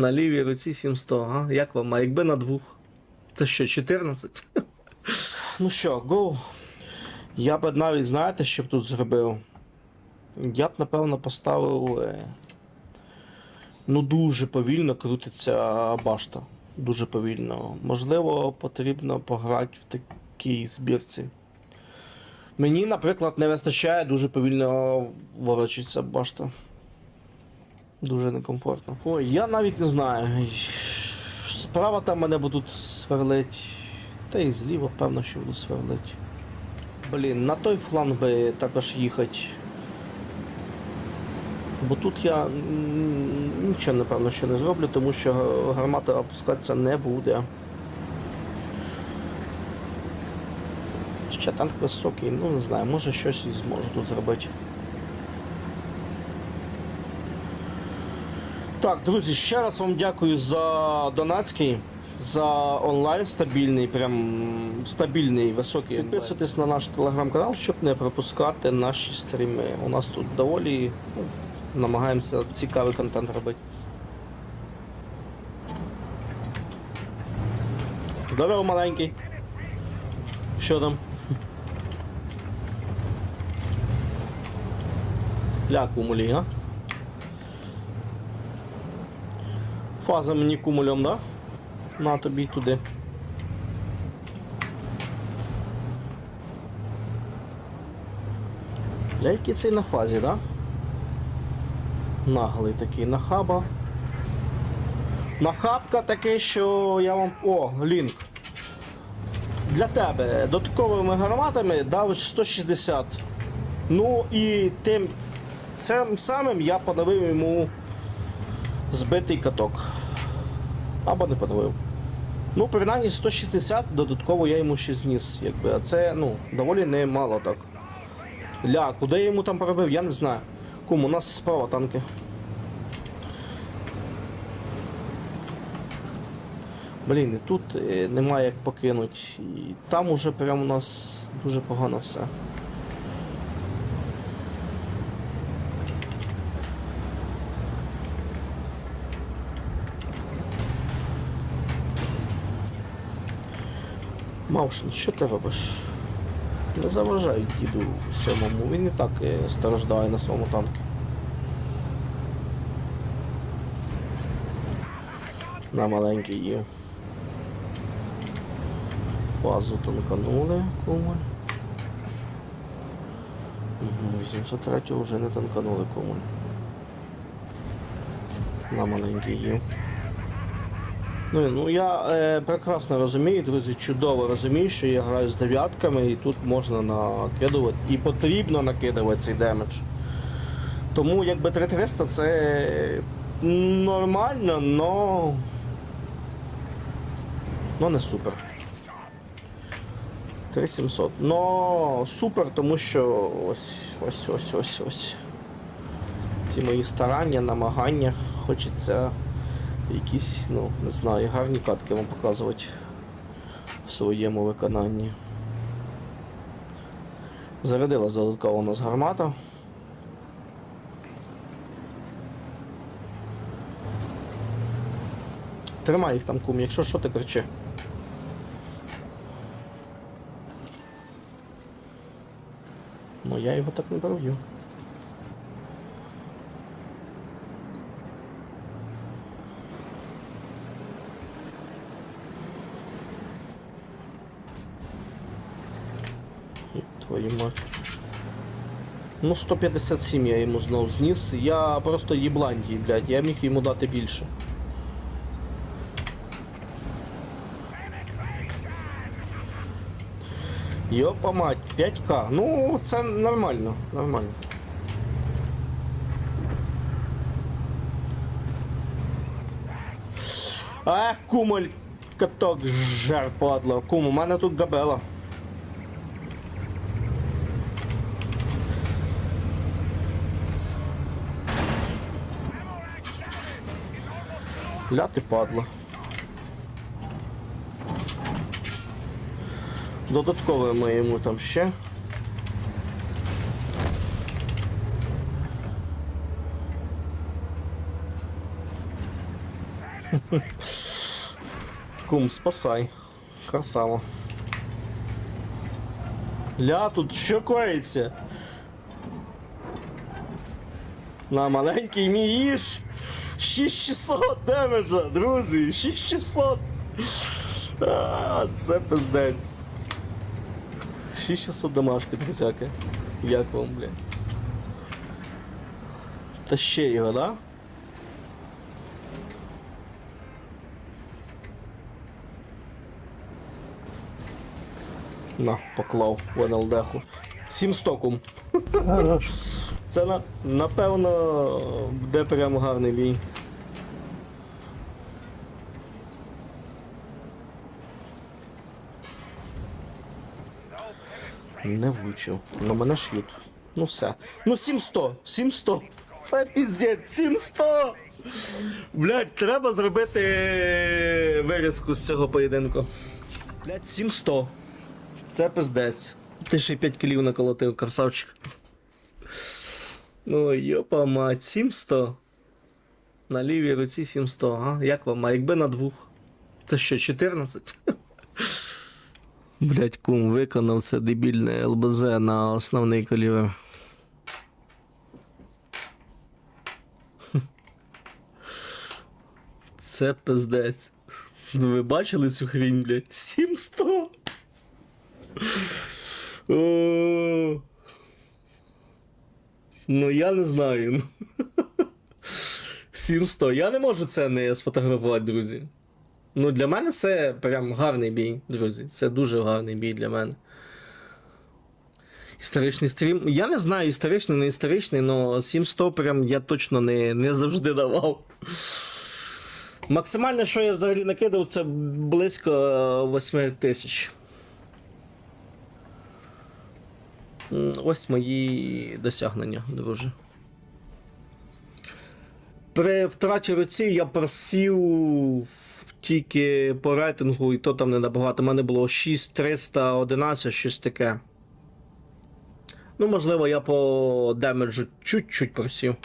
На лівій руці 700, а? Як вам? А якби на двох? Це що, 14? ну що, го. Я б навіть, знаєте, що б тут зробив? Я б, напевно, поставив. е, Ну, дуже повільно крутиться башта. Дуже повільно. Можливо, потрібно пограти в такій збірці. Мені, наприклад, не вистачає дуже повільно ворочиться башта. Дуже некомфортно. Ой, я навіть не знаю. Справа там мене будуть сверлить. Та і зліва, певно, що будуть сверлить. Блін, на той фланг би також їхати. Бо тут я нічого напевно що не зроблю, тому що гармата опускатися не буде. Ще танк високий, ну не знаю, може щось і зможу тут зробити. Так, друзі, ще раз вам дякую за донатський, за онлайн стабільний, прям стабільний, високий. Підписуйтесь на наш телеграм-канал, щоб не пропускати наші стріми. У нас тут доволі ну, намагаємося цікавий контент робити. Здорово, маленький. Що там? Ля кумулі, а? Фаза мені кумулем, да? На тобі туди. Ля, який цей на фазі, да? Наглий такий нахаба. Нахабка таке, що я вам. О, лінк. Для тебе додатковими гарматами давиш 160. Ну і тим цим самим я поновив йому збитий каток. Або не поновив. Ну, принаймні 160 додатково я йому ще зніс, якби. А це ну, доволі немало так. Ля, куди я йому там поробив, я не знаю. Кум, у нас справа танки. Блін, і тут е, немає як покинути. І там уже прямо у нас дуже погано все. Мавшин, що ти робиш? Не заважай діду самому, він і так е, страждає на своєму танку. На маленький їв. Фазу танканули, кумуль. Угу, 803 вже не танканули кумуль. На маленький їв. Ну, ну я е, прекрасно розумію, друзі, чудово розумію, що я граю з дев'ятками і тут можна накидувати. І потрібно накидувати цей демедж. Тому якби 3300 це нормально, но. Но не супер. 3700. Но супер, тому що ось ось ось ось ось. Ці мої старання, намагання. Хочеться якісь, ну, не знаю, гарні катки вам показувати в своєму виконанні. Зарядилась додатково у нас гармата. Тримай їх там кум, якщо що, ти кричи. Ну я його так не проб'ю. Твою мать. Ну, 157 я йому знов зніс. Я просто їбландій, блядь, я міг йому дати більше. Йопа мать, 5к. Ну, це нормально, нормально. Ах, кумоль, каток жар падла. Кум, у мене тут габела. Ля ти падла. Додатково ми йому там ще. Кум, спасай. Красава. Ля, тут що коїться? На маленький мій їж. 6600 демеджа, друзі, 6600. А, це пиздець. 6600 домашки, друзяки. Як вам, блін? Та ще його, да? На, поклав в НЛДху. 7 стокум. Це на, напевно буде прямо гарний бій. Не влучив. Ну мене ш'ють. Ну все. Ну 700, 700. Це піздець, 700! Блять, треба зробити вирізку з цього поєдинку. Блять, 700. Це пиздець. Ти ще й 5 кілів наколотив, красавчик. Ну, йопа мать, 700. На лівій руці 700, а? Як вам? А якби на двох? Це що, 14? Блять, кум виконав це дебільне ЛБЗ на основний калівер. Це пиздець. Ви бачили цю хрінь, блядь? 700! О, Ну, я не знаю. ну. 700. Я не можу це не сфотографувати, друзі. Ну, для мене це прям гарний бій, друзі. Це дуже гарний бій для мене. Історичний стрім. Я не знаю, історичний, не історичний, але 700 прям я точно не, не завжди давав. Максимальне, що я взагалі накидав, це близько 8 тисяч. Ось мої досягнення, друже. При втраті руці я просів тільки по рейтингу, і то там не набагато. У мене було 6311, щось таке. Ну, можливо, я по демеджу чуть-чуть просів.